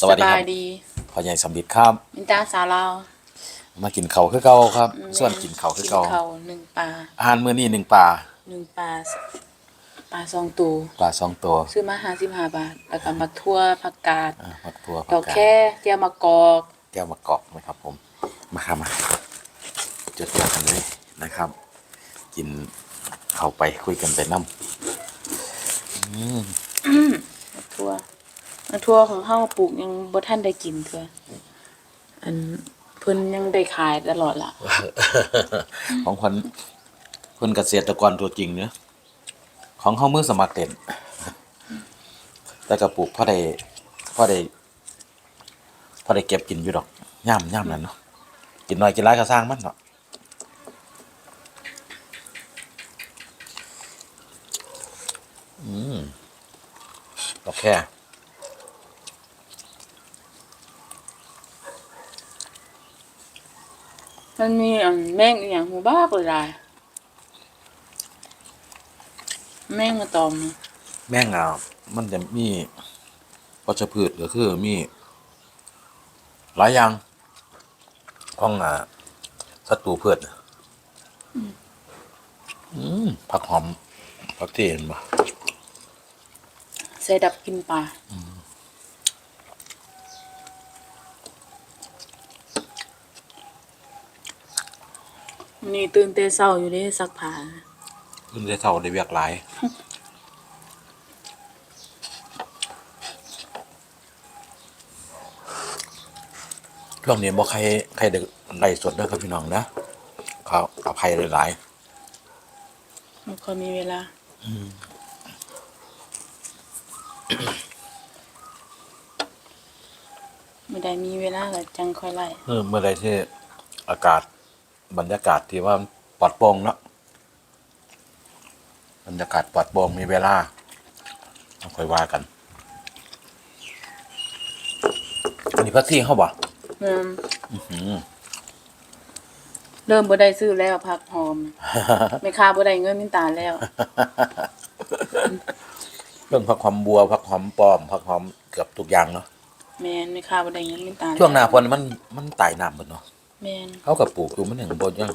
สวัสดีครับบายดีพ่อใหญ่สำบิดครับมินตาสาวลาวมากินเขาวคือเก่าครับอืมส่วนกินเขาวคือเก่ากินเขาวหนึ่งปลาอาหารมื้อนี้หนึ่งปลาหนึ่งปลาปลาสองตัวปลาสองตัวซื้อมาห้าสิบห้าบาทแล้วก็มักทั่วผักกาดอ่าผักตัวดอกแค่เจียวมะกอก แก้วมะกอกนะครับผมมาครับมาจดกันเลยนะครับ กินเข้าไปคุยกันไปน้ำอืมมักทั่วมัก ทั่วของเฮาปลูกยังบ่ทันได้กินเถอะอันเพิ่นยังได้ขายตลอดล่ะ ของคนคนเกษตรกรตัวจริงเนอะของเขามือสมัครเด่นแต่กระปลูกพ่อได้พ่อได้พ่อได้เก็บกินอยู่ดอกย่ำย่ำนั่นเนาะกินน้อยกินร้ายก็สร้างมันเนาะอืมดอกแค่ มันมีอันแมงอีหยังหูบ้าเลยล่ะแมงมาตอมนะแม่งอะมันจะมีวัชพืชก็คือมี หลายอย่างของอ่าศัตรูพืชน่ะอืมผักหอมผักเทียนบ่ใส่ดับกินปลา นี่ตื่นแต่เช้าอยู่เด้ซักผ้ามันได้เท่าได้เวียกหลาย ช่วงนี้บ่ใครใครได้ไล่สดเด้อครับพี่น้องนะเขาอภัยหลายไม่ค่อยมีเวลาไม่ได้มีเวลาก็จังค่อยไล่ๆเออเมื่อใดที่อากาศ บรรยากาศที่ว่าปลอดโปร่งเนาะบรรยากาศปลอดโปร่งมีเวลาต้องค่อยว่ากันอันนี้พักที่เขาบ่อืมอืมเริ่มบ่ได้ซื้อแล้วผักหอม ไม่ค่าบ่ได้เงินมินตาแล้ว เรื่องผักหอมบัวผักหอมปลอมผักหอมเกือบทุกอย่างเนาะแม่นไม่ค่าบ่ได้เงินมินตาแล้ช่วงหน้าฝนมันมันไต่น้ำหมดเนาะ แม่นเขากับปลูกอยู่มันอย่างบนยัง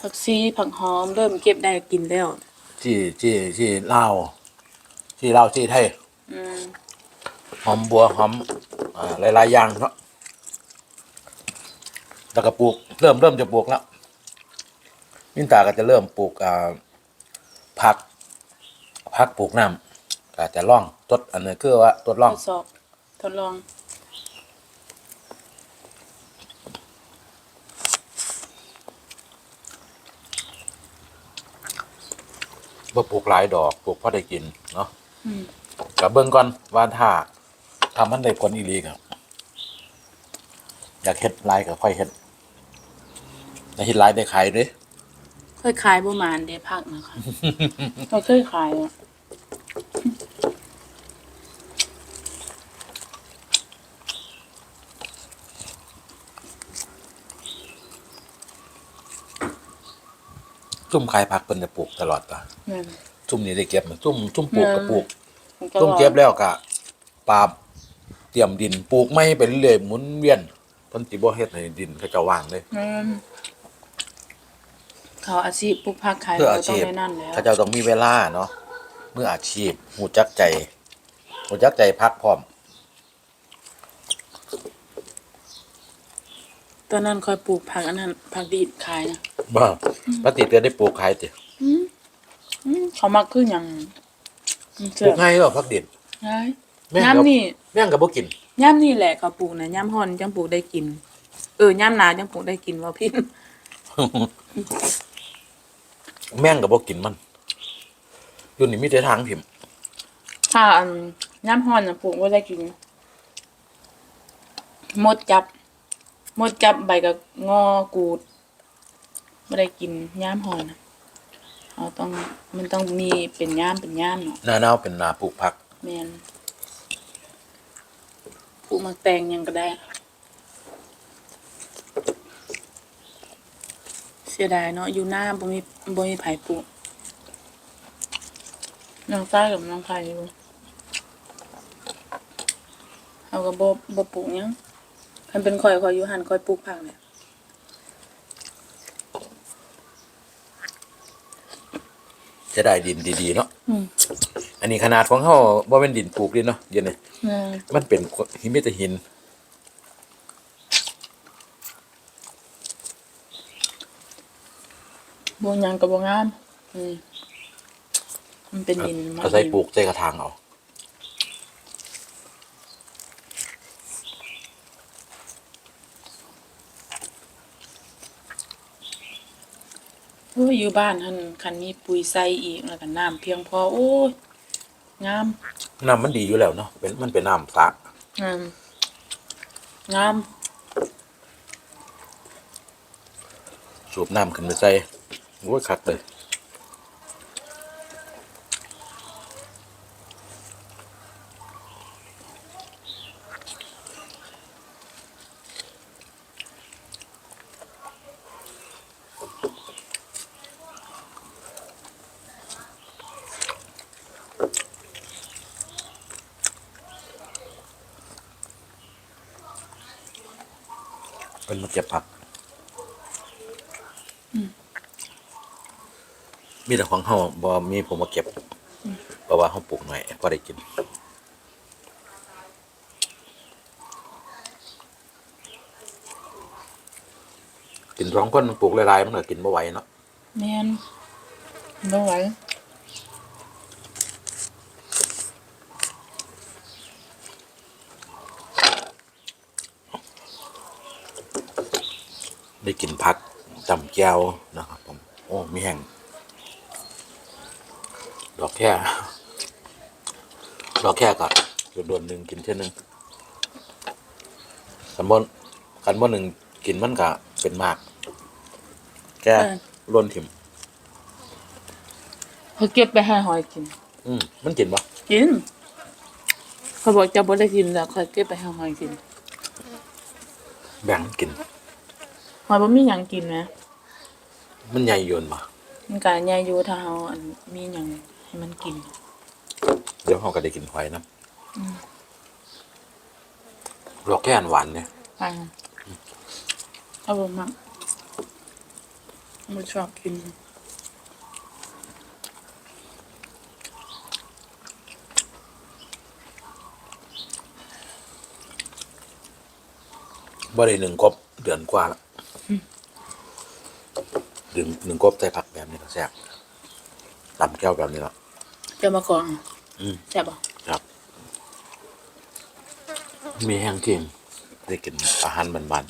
ผักซีผักหอมเริ่มเก็บได้กินแล้วที่ที่ที่เล่าวที่เล่าวที่ไทยอืม หอมบัวหอมอ่าหลายๆอย่างเนาะ แล้วก็ปลูกเริ่มเริ่มจะปลูกแล้วมินตาก็จะเริ่มปลูกอ่าผักผักปลูกน้ำก็จะล่องทดอันนี้คือว่าทดล่องทดสอบทดลองบ่ปลูกหลายดอกปลูกพอได้กินเนาะอืมกับเบิ่งก่อนว่าถ้าทำมันได้ผลอีหลีครับอยากเฮ็ดหลายก็ค่อยเฮ็ด ถ้าเฮ็ดหลายได้ขายเด้เคยขายบ่หมานเด้ผักนะคะเราเคยขายอะซุ่มขายผักเพิ่นจะปลูกตลอดป่ะแม่น ซุ่มนี่ได้เก็บมั้ยซุ่มซุ่มปลูกก็ปลูกมันก็ซุ่มเก็บแล้วก็ปาบเตรียมดินปลูกไม่ไปเรื่อยๆหมุนเวียนเพิ่นสิบ่เฮ็ดให้ดินเขาเจะว่างเลย แม่น เขาอาชีพปลูกผักขายเพื่อก็อาต้อชีงพได้นั่นแล้ว เขาเจ้าต้องมีเวลาเนาะมืออาชีพหูจักใจหูจักใจพักพร้อม ตอนนั้นคอยปลูกผักอันนั้นผักดีดขายนะบ่ปกติเตือนได้ปลูกขายติอืมอืมเขามักคือหยังมันปเจ็ลูบกง่ายบ่พักดินใช่แม่งย่ำก็นี่ แม่งก็บ่กิน ย่ำนี่แหละเขาปลูกนะย่ำฮอนจังปลูกได้กิน เออย่ำนาจังปลูกได้กินว่าพี่ แม่งก็บ่กินมันอยู่นี่มีแต่ทางถิ่มถ้าอันย่ำฮอนนะปลูกไว้ได้กินมดจับ มดจับใบกับงอกูดไม่ได้กินย่ำฮอนนะเขาต้องมันต้องมีเป็นย่ามเป็นย่ามเนาะหน้าหนาวเป็นหน้าปลูกผัก แมนมักแตงหยังก็ได้ สียดายเนาะอยู่หน้าบ่มีบ่มีไผปลูกน้องใต้กับน้องไผอยู่เอาก็บ่บ่ปลูกหยังคันเป็นข่อยข่อยอยู่หันข่อยปลูกผักเนี่ยจะได้ดินดีๆเนาะอืมอันนี้ขนาดของเฮาบ่เป็นดินปลูกดิเนาะเดี๋ยวนี้แม่มันเป็นหิมิตหิน บ่หยังก็บ่งามอืมมันเป็นดินมัก็ใส่ปลูกใส่กระถางเอาโอ้ยอยู่บ้านหั่นคันมีปุ๋ยใส่อีกแล้วก็น้ำเพียงพอโอ้ยงามน้ำมันดีอยู่แล้วเนาะเป็นมันเป็นน้ำสระงามงามสูบน้ำขึ้นไปใส่ โอ้ยคักเลยเป็นมาเก็บผัก มีแต่ของเฮาบ่มีผมมาเก็บเพราะว่าเฮาปลูกหน่อยพอได้กินกินสองคนปลูกหลายๆมันก็กินบ่ไหวเนาะแม่นบ่ไหวได้กินผักจำแก้วนะครับผมโอ้มีแห้ง ดอกแค่ดอกแค่กับจุดโดนหนึ่งกินเท่านึงกันบนกันบนหนึ่งกินมันกะเป็นมาก แก่ล้นถิ่มเขาเก็บไปให้หอยกิน อืมมันกินปะกินเขาบอกจะบ่ได้กินแล้วเขาเก็บไปให้หอยกิน แบ่งกินหอยบ่มีหยังกินนะมันใหญ่โยนปะมันก็ใหญ่อยู่ถ้าเฮาอันมีหยัง ให้มันกิน เดี๋ยวเขาก็ได้กินหอยนะดอกแค่อันหวานเนี่ยไปเอาบ่มักบ่ชอบกิน บ่ได้หนึ่งกบเดือนกว่าละหนึ่งหนึ่งกบใส่ผักแบบนี้ก็แซ่บตำแก้วแบบนี้ละ จะมาก่อนอืมแซ่บบ่ครับ มีแห้งเค็มได้กินอาหารบ้านบาง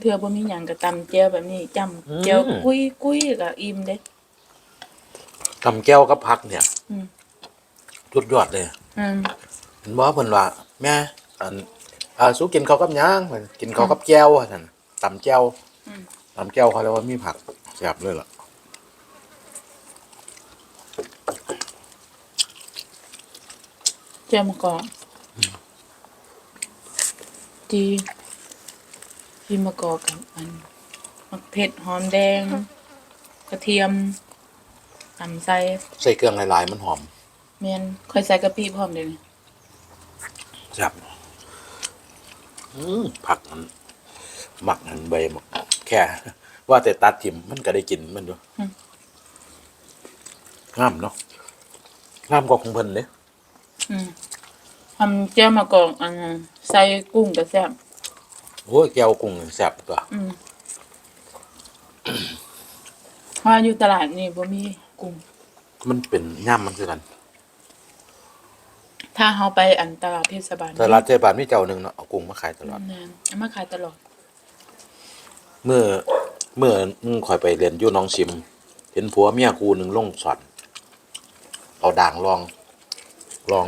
เทื่อบ่มีหยังก็ตำแจ่วแบบนี้จ้ำแจ่วกุยกุยก็อิ่มเด้ๆตำแก้วกับผักเนี่ยอืม สุดยอดเลยอืมเห็นบ่เพิ่นว่า แม่อันอ่าสู้กินข้าวกับหยังว่ากินข้าวกับแก้วว่าซั่นตำแก้วอืม ตำแก้วเขาเรียกว่ามีผักแซ่บเลยล่ะแจ่วมะกอกจีจีมะกอกกับอันมักเผ็ดหอมแดง กระเทียมตำใส่ใส่เครื่องหลายๆมันหอมแม่นค่อยใส่กะปิพร้อมเด้นี่แซ่บอืมผักมันหมักมันใบหมัก แค่ว่าแต่ตัดทิมมันก็ได้กินมันอยู่งามเนาะงามกว่าของเพิ่นเด้อืมทำแจ่วมะกอกอันนั้นใส่กุ้งก็แซ่บโอ้ยแก้วกุ้งแซ่บตัวอืมว่าอยู่ตลาดนี่บ่มีกุ้งมันเป็นย่ำมันคือกัน ถ้าเฮาไปอันตลาดเทศบาลตลาดเทศบาลมีเจ้าหนึ่งเนาะเอากุ้งมาขายตลอดแม่นเอามาขายตลอด เมื่อเมื่อนึ่งคอยไปเรียนอยู่น้องชิม เห็นผัวเมียคูหนึ่งลงสอนเอาด่างลองลอง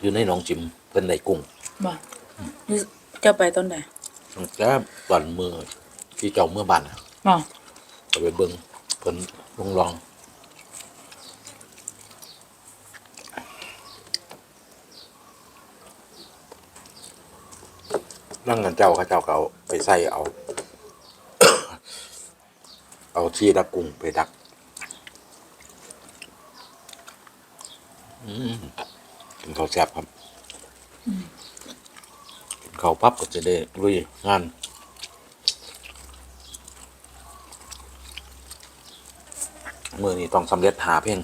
อยู่ในน้องชิมเป็นในกุ้งบ่เจ้าไปตอนไหนแก่อนมือที่เจ้าเมื่อบ้านอะบ่ก็ไปเบิ้งเพิ่นลงลองนั่งกันเจ้าข้าเจ้าเขาไปใส่เอา เอาที่ดักกุ้งไปดัก อืมกินข้าวแซ่บครับกินข้าวปั๊บก็จะได้ลุยงานมือนี้ต้องสำเร็จหาเพ่ง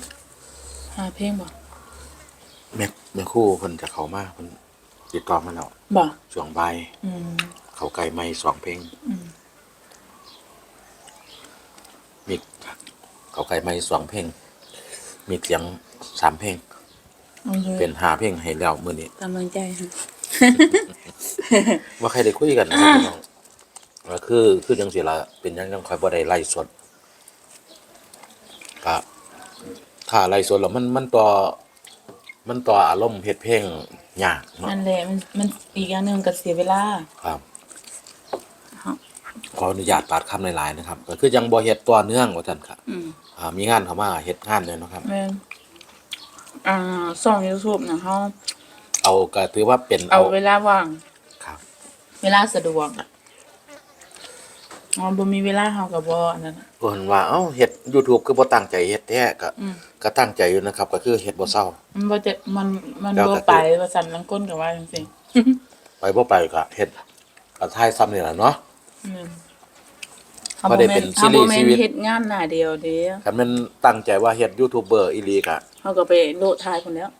หาเพลงบ่แม่แม่ครู่เพิ่นจะเข้ามาเพิ่นติดต่อมาแล้วบ่ช่วงบ่ายอืมเขาไก่ไม่สองเพลง อืม มี เขาไก่ไม่สองเพลงมีเสียงสามเพลงเอาเลยเป็นหาเพลงให้แล้วมื้อนี้กำลังใจฮะว่าใครได้คุยกันนะครับพี่น้องก็คือคือจังสิละเป็นยังจังคอยบ่ได้ไล่สดครับถ้าไล่สดแล้วมันมันต่อมันต่ออารมณ์เฮ็ดเพลงยากเนาะนั่นแหละมันมันอีกอย่างหนึงก็เสียเวลาครับครับขออนุญาตตัดคำหลายๆนะครับ ก็คือยังบ่เฮ็ดต่อเนื่องว่าซั่นครับ อืมอ่ามีงานเข้ามาเฮ็ดงานเลยเนาะครับ แม่นอ่าส่อง YouTube นะเฮาเอาก็ถือว่าเป็นเอาเวลาว่าง ครับเวลาสะดวกอะอ๋อบ่มีเวลาเฮาก็บ่อันนั้นน่ะ เพิ่นว่าเอ้าเฮ็ด YouTube คือบ่ตั้งใจเฮ็ดแท้ก็อืม ก็ตั้งใจอยู่นะครับ ก็คือเฮ็ดบ่เศร้า มันบ่จะมันมันแล้วก็บ่ไปว่าซั่นลังก้นก็ว่าจังซี่ไปบ่ไปก็เฮ็ดก็ทายซ้ำนี่ล่ะเนาะ อืม บ่ได้เป็นซีรีส์ชีวิตเฮาบ่แม่นเฮ็ดงานหน้าเดียวเด้คันแม่นตั้งใจว่าเฮ็ดยูทูบเบอร์อีหลีก็เฮาก็ไปโลดทายพุ่นแล้ว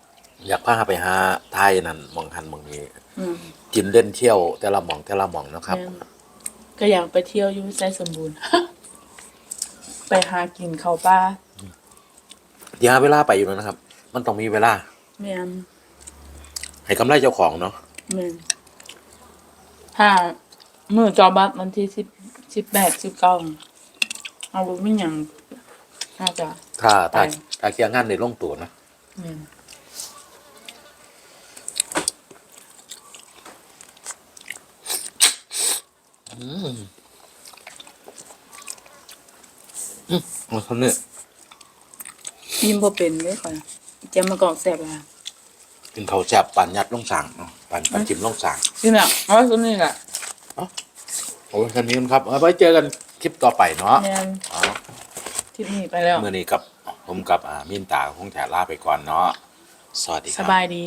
อยากพาไปหาทายนั่นหมองหันหมองนี้อืมกินเล่นเที่ยว แต่ละหม่องแต่ละหม่องเนาะครับแม่นก็อยากไปเที่ยวอยู่ไสสมบูรณ์ ไปหากินข้าวปลาเดี๋ยวหาเวลาไปอยู่นะครับ มันต้องมีเวลาแม่นให้กำไรเจ้าของเนาะแม่นถ้า มื้อจอบัตรวันที่10 18 19เอาบ่มีหยังน่าจะถ้าถ้าไปถ้าเคลียร์งานในลงตัวนะแม่นมันคนนี้ยิ้มบ่เป็นเด้ข่อยแจมมะกอกแซ่บอะกินข้าวแซ่บปั่นยัดลงสั่งเนาะปั่นปั่นจิ้มลงสั่งนี่น่ะเอาไว้ซุนี่แหละโอ้ยคันนี้ครับเอาไว้เจอกันคลิปต่อไปเนาะแม่นอ๋อทริปนี้ไปแล้ว เมื่อนี้กับผมกับอ่ามินตาคงจะลาไปก่อนเนาะสวัสดีคสรับ บายดี